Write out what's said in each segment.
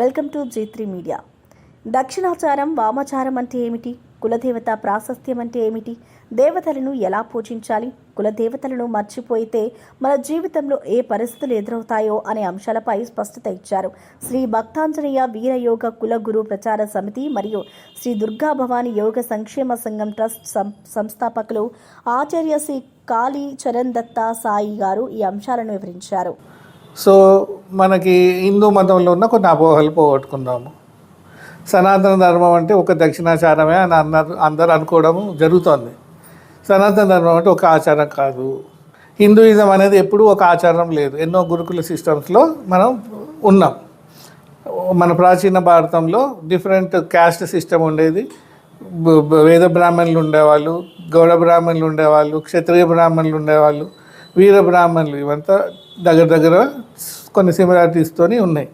Welcome to G three media. దక్షిణాచారం వామాచారం అంటే ఏమిటి? కులదేవత ప్రాశస్త్యం అంటే ఏమిటి? దేవతలను ఎలా పూజించాలి? కులదేవతలను మర్చిపోయితే మన జీవితంలో ఏ పరిస్థితులు ఎదురవుతాయో అనే అంశాలపై స్పష్టత ఇచ్చారు. శ్రీ భక్తాంజనేయ వీరయోగ కుల గురు ప్రచార సమితి మరియు శ్రీ దుర్గా భవాని యోగ సంక్షేమ సంఘం ట్రస్ట్ సం- సంస్థాపకులు ఆచార్య శ్రీ కాళీ చరణ్ దత్తా సాయి గారు ఈ అంశాలను వివరించారు. సో మనకి హిందూ మతంలో ఉన్న కొన్ని అపోహలు పోగొట్టుకున్నాము సనాతన ధర్మం అంటే ఒక దక్షిణాచారమే అని అన్నారు అందరు అనుకోవడం జరుగుతోంది. సనాతన ధర్మం అంటే ఒక ఆచారం కాదు. హిందూయిజం అనేది ఎప్పుడూ ఒక ఆచారం లేదు. ఎన్నో గురుకుల సిస్టమ్స్లో మనం ఉన్నాం. మన ప్రాచీన భారతంలో డిఫరెంట్ క్యాస్ట్ సిస్టమ్ ఉండేది. వేద బ్రాహ్మణులు ఉండేవాళ్ళు గౌడ బ్రాహ్మణులు ఉండేవాళ్ళు క్షత్రియ బ్రాహ్మణులు ఉండేవాళ్ళు వీర బ్రాహ్మణులు ఇవంతా దగ్గర దగ్గర కొన్ని సిమిలారిటీస్తోని ఉన్నాయి.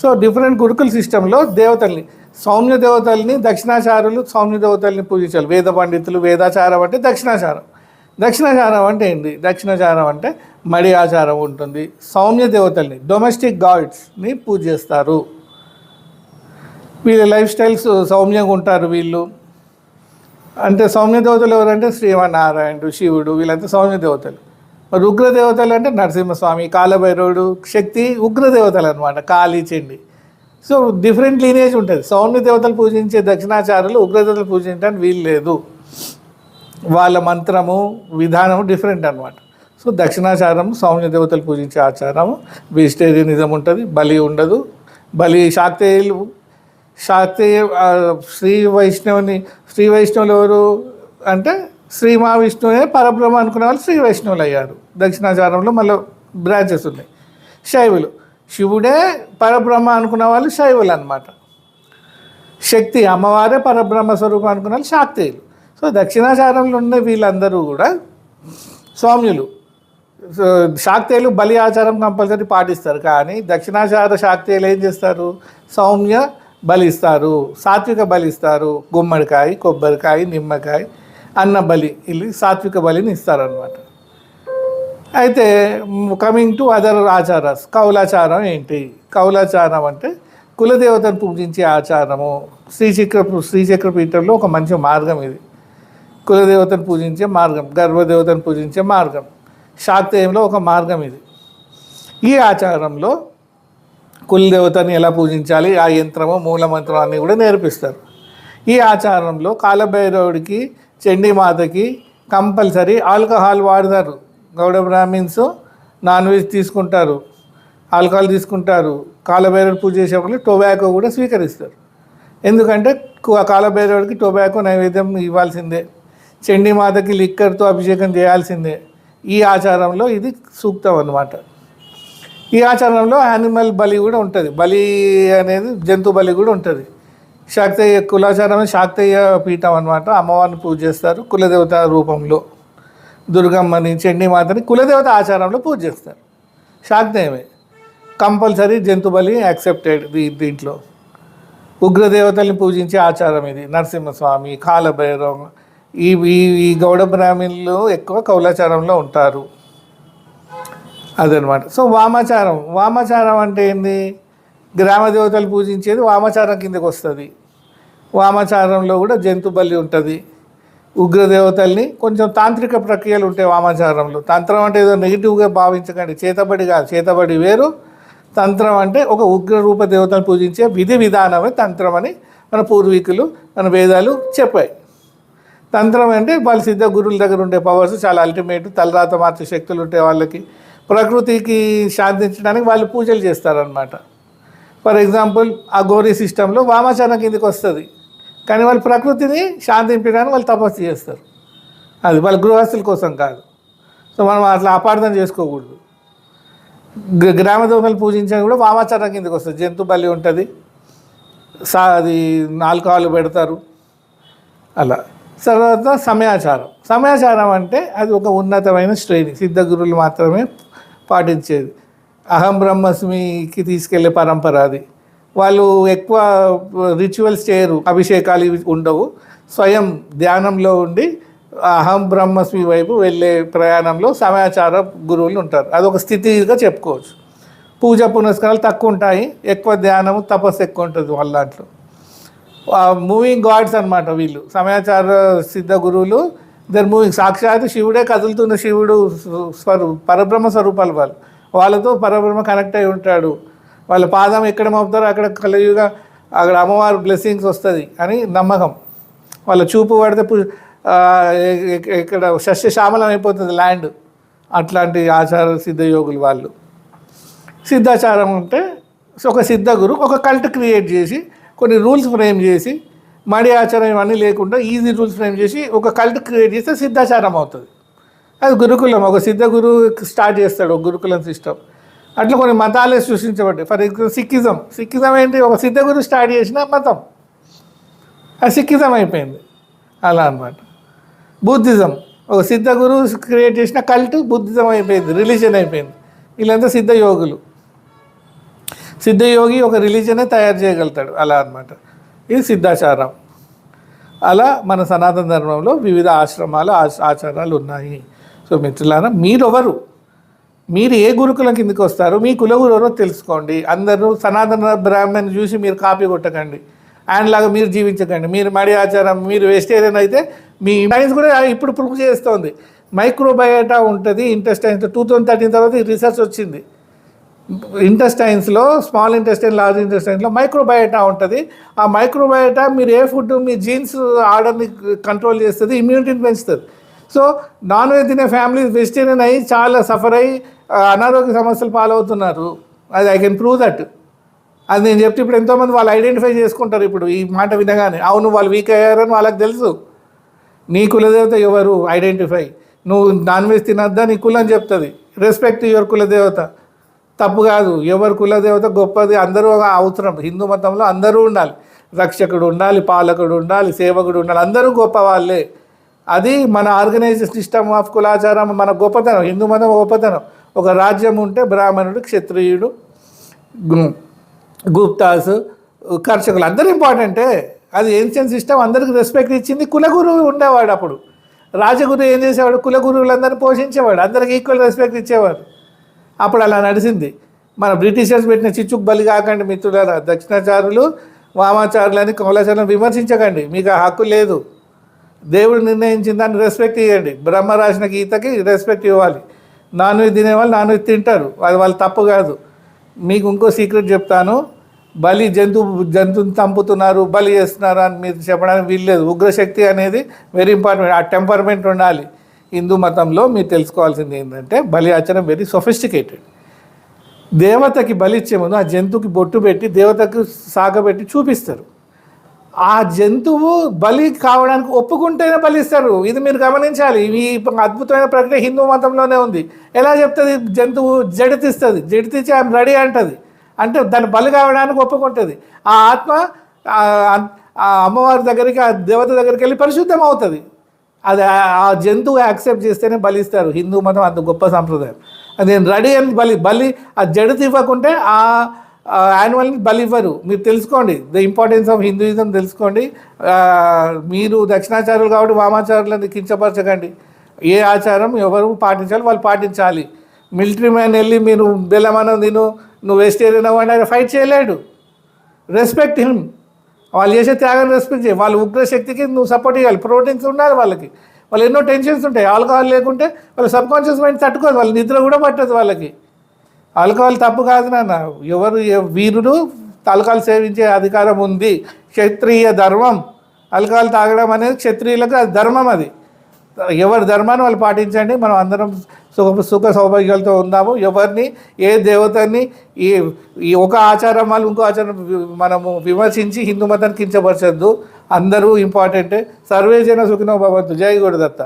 సో డిఫరెంట్ గురుకుల సిస్టంలో దేవతల్ని సౌమ్య దేవతల్ని దక్షిణాచారులు సౌమ్య దేవతల్ని పూజించాలి. వేద పండితులు వేదాచారం అంటే దక్షిణాచారం. దక్షిణాచారం అంటే ఏంటి? దక్షిణాచారం అంటే మడి ఆచారం ఉంటుంది. సౌమ్య దేవతల్ని డొమెస్టిక్ గాడ్స్ని పూజ చేస్తారు వీళ్ళ లైఫ్ స్టైల్స్ సౌమ్యంగా ఉంటారు వీళ్ళు. అంటే సౌమ్య దేవతలు ఎవరంటే శ్రీమన్నారాయణుడు శివుడు వీళ్ళంతా సౌమ్య దేవతలు. మరి ఉగ్రదేవతలు అంటే నరసింహస్వామి కాలభైరవుడు శక్తి ఉగ్రదేవతలు అనమాట Kali Chandi. So different lineage ఉంటుంది. సౌమ్య దేవతలు పూజించే దక్షిణాచారులు ఉగ్రదేవతలు పూజించడానికి వీలు లేదు. వాళ్ళ మంత్రము విధానము డిఫరెంట్ అనమాట సో దక్షిణాచారం సౌమ్య దేవతలు పూజించే ఆచారము వెజిటేరియనిజం ఉంటుంది బలి ఉండదు. బలి శాక్తేయులు శాక్తేయ శ్రీ వైష్ణవుని శ్రీ వైష్ణవులు ఎవరు అంటే శ్రీ మహావిష్ణువే పరబ్రహ్మ అనుకునే వాళ్ళు శ్రీ వైష్ణవులు అయ్యారు. దక్షిణాచారంలో మళ్ళీ బ్రాంచెస్ ఉన్నాయి. శైవులు. శివుడే పరబ్రహ్మ అనుకున్న వాళ్ళు శైవులు అనమాట శక్తి అమ్మవారే పరబ్రహ్మ స్వరూపం అనుకున్న వాళ్ళు శాక్తేయులు. సో దక్షిణాచారంలో ఉన్న వీళ్ళందరూ కూడా స్వామ్యులు శాక్తేయులు బలి ఆచారం కంపల్సరీ పాటిస్తారు. కానీ దక్షిణాచార శాక్తేయులు ఏం చేస్తారు? సౌమ్య బలిస్తారు సాత్విక బలిస్తారు గుమ్మడికాయ కొబ్బరికాయ నిమ్మకాయ అన్న బలి వీళ్ళు సాత్విక బలిని ఇస్తారనమాట అయితే కమింగ్ టు అదర్ ఆచారాస్ కౌలాచారం ఏంటి? కౌలాచారం అంటే కులదేవతను పూజించే ఆచారము. శ్రీచక్ర శ్రీచక్ర పీఠంలో ఒక మంచి మార్గం ఇది. కులదేవతను పూజించే మార్గం గర్భదేవతను పూజించే మార్గం. శాక్తేయంలో ఒక మార్గం ఇది. ఈ ఆచారంలో కులదేవతని ఎలా పూజించాలి? ఆ యంత్రము మూలమంత్రం అన్నీ కూడా నేర్పిస్తారు. ఈ ఆచారంలో కాలభైరవుడికి చండీమాతకి కంపల్సరీ ఆల్కహాల్ వాడతారు. గౌడ బ్రాహ్మిన్స్ నాన్ వెజ్ తీసుకుంటారు. ఆల్కహాల్ తీసుకుంటారు. కాలభైరవుడు పూజ చేసేవాళ్ళు టొబాకో కూడా స్వీకరిస్తారు. ఎందుకంటే కాలభైరవుడికి టొబాకో నైవేద్యం ఇవ్వాల్సిందే. చండీమాతకి లిక్కర్తో అభిషేకం చేయాల్సిందే. ఈ ఆచారంలో ఇది సూక్తం అన్నమాట. ఈ ఆచారంలో యానిమల్ బలి కూడా ఉంటుంది. బలి అనేది జంతు బలి కూడా ఉంటుంది. శాక్తయ్య కులాచారమే శాక్తయ్య పీఠం అనమాట అమ్మవారిని పూజ చేస్తారు. కులదేవత రూపంలో దుర్గమ్మని చండీమాతని కులదేవత ఆచారంలో పూజ చేస్తారు. శాక్తేయమే కంపల్సరీ జంతు బలి యాక్సెప్టెడ్ దీంట్లో. ఉగ్రదేవతల్ని పూజించే ఆచారం ఇది. నరసింహస్వామి కాలభైరవం ఈ ఈ ఈ గౌడ బ్రాహ్మణులు ఎక్కువ కౌలాచారంలో ఉంటారు. అదనమాట సో వామాచారం. వామాచారం అంటే ఏంది? గ్రామ దేవతలు పూజించేది వామాచారం కిందకి వస్తుంది. వామాచారంలో కూడా జంతు బలి ఉంటుంది. ఉగ్రదేవతల్ని కొంచెం తాంత్రిక ప్రక్రియలు ఉంటాయి వామాచారంలో. తంత్రం అంటే ఏదో నెగిటివ్గా భావించకండి. చేతబడి కాదు. చేతబడి వేరు. తంత్రం అంటే ఒక ఉగ్ర రూప దేవతను పూజించే విధి విధానమే తంత్రం అని మన పూర్వీకులు మన వేదాలు చెప్పాయి. తంత్రం అంటే వాళ్ళ సిద్ధ గురువుల దగ్గర ఉండే పవర్స్ చాలా అల్టిమేట్ తలరాత మార్చే శక్తులు ఉంటాయి వాళ్ళకి ప్రకృతికి శాంతించడానికి వాళ్ళు పూజలు చేస్తారనమాట ఫర్ ఎగ్జాంపుల్ ఆ గౌరీ సిస్టంలో వామాచారం కిందకి వస్తుంది. కానీ వాళ్ళు ప్రకృతిని శాంతింపడానికి వాళ్ళు తపస్సు చేస్తారు. అది వాళ్ళ గృహస్థుల కోసం కాదు. సో మనం అట్లా అపార్థం చేసుకోకూడదు. గ్రామ దేవతలు పూజించడం కూడా వామాచారం కిందకి వస్తుంది. జంతు బలి ఉంటుంది. సా అది నాలుకాలు పెడతారు. అలా. తర్వాత సమయాచారం. సమయాచారం అంటే అది ఒక ఉన్నతమైన శ్రేణి. సిద్ధ గురువులు మాత్రమే పాటించేది. అహం బ్రహ్మస్మికి తీసుకెళ్ళే పరంపర అది. వాళ్ళు ఎక్కువ రిచువల్స్ చేయరు అభిషేకాలు ఇవి ఉండవు. స్వయం ధ్యానంలో ఉండి అహం బ్రహ్మస్మి వైపు వెళ్ళే ప్రయాణంలో సమాచార గురువులు ఉంటారు. అదొక స్థితిగా చెప్పుకోవచ్చు. పూజ పునస్కారాలు తక్కువ ఉంటాయి ఎక్కువ ధ్యానము తపస్సు ఎక్కువ ఉంటుంది వాళ్ళ దాంట్లో. మూవింగ్ గాడ్స్ అనమాట వీళ్ళు. సమయాచార సిద్ధ గురువులు దర్ మూవింగ్ సాక్షాత్ శివుడే కదులుతున్న శివుడు స్వరూ పరబ్రహ్మ స్వరూపాలు వాళ్ళు. వాళ్ళతో పరబ్రహ్మ కనెక్ట్ అయి ఉంటాడు. వాళ్ళ పాదం ఎక్కడ మోపుతారో అక్కడ కలియుగా అక్కడ అమ్మవారు బ్లెస్సింగ్స్ వస్తుంది అని నమ్మకం. వాళ్ళ చూపు పడితే ఇక్కడ సస్యశ్యామలం అయిపోతుంది ల్యాండ్ అట్లాంటి ఆచార సిద్ధయోగులు వాళ్ళు. సిద్ధాచారం అంటే ఒక సిద్ధ గురు ఒక కల్ట్ క్రియేట్ చేసి కొన్ని రూల్స్ ఫ్రేమ్ చేసి మడి ఆచారం ఇవన్నీ లేకుండా ఈజీ రూల్స్ ఫ్రేమ్ చేసి ఒక కల్ట్ క్రియేట్ చేస్తే సిద్ధాచారం అవుతుంది. అది గురుకులం. ఒక సిద్ధ గురువు స్టార్ట్ చేస్తాడు ఒక గురుకులం సిస్టమ్ అట్లా కొన్ని మతాలే సృష్టించబడ్డాయి. For example Sikhism. సిక్కిజం ఏంటి? ఒక సిద్ధ గురువు స్టార్ట్ చేసిన మతం. అది సిక్కిజం అయిపోయింది. అలా అనమాట బుద్ధిజం. ఒక సిద్ధ గురువు క్రియేట్ చేసిన కల్ట్ బుద్ధిజం అయిపోయింది రిలీజన్ అయిపోయింది. వీళ్ళంతా సిద్ధ యోగులు. సిద్ధయోగి ఒక రిలీజనే తయారు చేయగలుగుతాడు. అలా అనమాట ఇది సిద్ధాచారం. అలా మన సనాతన ధర్మంలో వివిధ ఆశ్రమాలు ఆచ- ఆచారాలు ఉన్నాయి. సో మిత్రులారా మీరెవరు? మీరు ఏ గురుకులం కిందకి వస్తారు? మీ కులగురు ఎవరో తెలుసుకోండి. అందరూ సనాతన బ్రాహ్మణ్ చూసి మీరు కాపీ కొట్టకండి. ఆయనలాగా మీరు జీవించకండి. మీరు మడి ఆచారం మీరు వెజిటేరియన్ అయితే మీ సైన్స్ కూడా ఇప్పుడు ప్రూవ్ చేస్తోంది. మైక్రోబయోటా ఉంటుంది ఇంటెస్టైన్స్ టూ థౌజండ్ థర్టీన్ తర్వాత రీసెర్చ్ వచ్చింది. ఇంటెస్టైన్స్లో స్మాల్ ఇంటెస్టైన్ లార్జ్ ఇంటెస్టైన్స్లో మైక్రోబయోటా ఉంటుంది. ఆ మైక్రోబయోటా మీరు ఏ ఫుడ్ మీ జీన్స్ ఆర్డర్ని కంట్రోల్ చేస్తుంది ఇమ్యూనిటీని పెంచుతుంది. సో నాన్ వెజ్ తినే ఫ్యామిలీస్ వెజిటేరియన్ అయ్యి చాలా సఫర్ అయ్యి అనారోగ్య సమస్యలు పాలవుతున్నారు. అది ఐ కెన్ ప్రూవ్ దట్. అది నేను చెప్తే ఇప్పుడు ఎంతోమంది వాళ్ళు ఐడెంటిఫై చేసుకుంటారు ఇప్పుడు ఈ మాట వినగానే. అవును వాళ్ళు వీక్ అయ్యారని వాళ్ళకి తెలుసు. నీ కులదేవత ఎవరు? ఐడెంటిఫై. నువ్వు నాన్ వెజ్ తినద్దా? నీ కులం చెప్తుంది. రెస్పెక్ట్ యువర్ కులదేవత. తప్పు కాదు. ఎవరి కులదేవత గొప్పది? అందరూ అవసరం. హిందూ మతంలో అందరూ ఉండాలి. రక్షకుడు ఉండాలి పాలకుడు ఉండాలి సేవకుడు ఉండాలి. అందరూ గొప్ప వాళ్ళే అది మన ఆర్గనైజ్ సిస్టమ్ ఆఫ్ కులాచారం మన గొప్పతనం హిందూ మతం గొప్పతనం. ఒక రాజ్యం ఉంటే బ్రాహ్మణుడు క్షత్రియుడు గుప్తాసు గుప్తాస్ కర్షకులు. అందరూ ఇంపార్టెంటే. అది ఏన్షియన్ సిస్టమ్ అందరికి రెస్పెక్ట్ ఇచ్చింది కులగురువు ఉండేవాడు అప్పుడు. రాజగురు ఏం చేసేవాడు? కులగురువులందరినీ పోషించేవాడు. అందరికి ఈక్వల్ రెస్పెక్ట్ ఇచ్చేవాడు అప్పుడు అలా నడిచింది మన బ్రిటిషర్స్ పెట్టిన చిచ్చుకు బలి కాకండి మిత్రులారా. దక్షిణాచారులు వామాచారులని కమలాచారులను విమర్శించకండి. మీకు ఆ హక్కు లేదు. దేవుడు నిర్ణయించిన దాన్ని రెస్పెక్ట్ ఇవ్వండి బ్రహ్మ రాసిన గీతకి రెస్పెక్ట్ ఇవ్వాలి. నాన్ వెజ్ తినేవాళ్ళు నాన్ వెజ్ తింటారు. అది వాళ్ళు తప్పు కాదు. మీకు ఇంకో సీక్రెట్ చెప్తాను. బలి జంతు జంతువుని చంపుతున్నారు బలి చేస్తున్నారు అని మీరు చెప్పడానికి వీల్లేదు. ఉగ్రశక్తి అనేది వెరీ ఇంపార్టెంట్ ఆ టెంపర్మెంట్ ఉండాలి. హిందూ మతంలో మీరు తెలుసుకోవాల్సింది ఏంటంటే బలి ఆచరణ వెరీ సొఫిస్టికేటెడ్ దేవతకి బలి ఇచ్చే ముందు ఆ జంతువుకి బొట్టు పెట్టి దేవతకు సాగబెట్టి చూపిస్తారు. ఆ జంతువు బలి కావడానికి ఒప్పుకుంటేనే బలిస్తారు ఇది మీరు గమనించాలి. ఈ అద్భుతమైన ప్రక్రియ హిందూ మతంలోనే ఉంది. ఎలా చెప్తుంది? జంతువు జడితిస్తుంది జడితిచ్చి ఆమె రెడీ అంటుంది. అంటే దాని బలి కావడానికి ఒప్పుకుంటుంది. ఆ ఆత్మ ఆ- అమ్మవారి దగ్గరికి ఆ దేవత దగ్గరికి వెళ్ళి పరిశుద్ధం అవుతుంది అది ఆ- జంతువు యాక్సెప్ట్ చేస్తేనే బలిస్తారు హిందూ మతం అంత గొప్ప సాంప్రదాయం. అది నేను రెడీ అని బలి బలి ఆ జడతి ఇవ్వకుంటే ఆ యాన్యువల్ని బలి ఇవ్వరు మీరు తెలుసుకోండి. ద ఇంపార్టెన్స్ ఆఫ్ హిందూయిజం తెలుసుకోండి. మీరు దక్షిణాచారులు కాబట్టి వామాచారులను కించపరచకండి. ఏ ఆచారం ఎవరు పాటించాలి వాళ్ళు పాటించాలి. మిలిటరీ మ్యాన్ వెళ్ళి మీరు బెల్లమనం తిను నువ్వు వెజిటేరియన్ అవ్వండి ఆయన ఫైట్ చేయలేడు. రెస్పెక్ట్ హిమ్ వాళ్ళు చేసే త్యాగాన్ని రెస్పెక్ట్ చేయి. వాళ్ళ ఉగ్రశక్తికి నువ్వు సపోర్ట్ చేయాలి ప్రోటీన్స్ ఉండాలి వాళ్ళకి. వాళ్ళు ఎన్నో టెన్షన్స్ ఉంటాయి. ఆల్కహాల్ లేకుంటే వాళ్ళ సబ్కాన్షియస్ మైండ్ తట్టుకోదు. వాళ్ళ నిద్ర కూడా పట్టదు వాళ్ళకి. ఆల్కహాల్ తప్పు కాదు నాన్న. ఎవరు వీరుడు ఆల్కహాల్ సేవించే అధికారం ఉంది. క్షత్రియ ధర్మం. ఆల్కహాల్ తాగడం అనేది క్షత్రియులకు ధర్మం అది. ఎవరి ధర్మాన్ని వాళ్ళు పాటించండి. మనం అందరం సుఖ సుఖ సౌభాగ్యాలతో ఉందాము ఎవరిని ఏ దేవతని ఈ ఒక ఆచారం వాళ్ళు ఇంకో ఆచారం మనము విమర్శించి హిందూ మతాన్ని కించపరచద్దు. అందరూ ఇంపార్టెంటే. సర్వే జన సుఖినో భవంతు. జై గురుదత్త.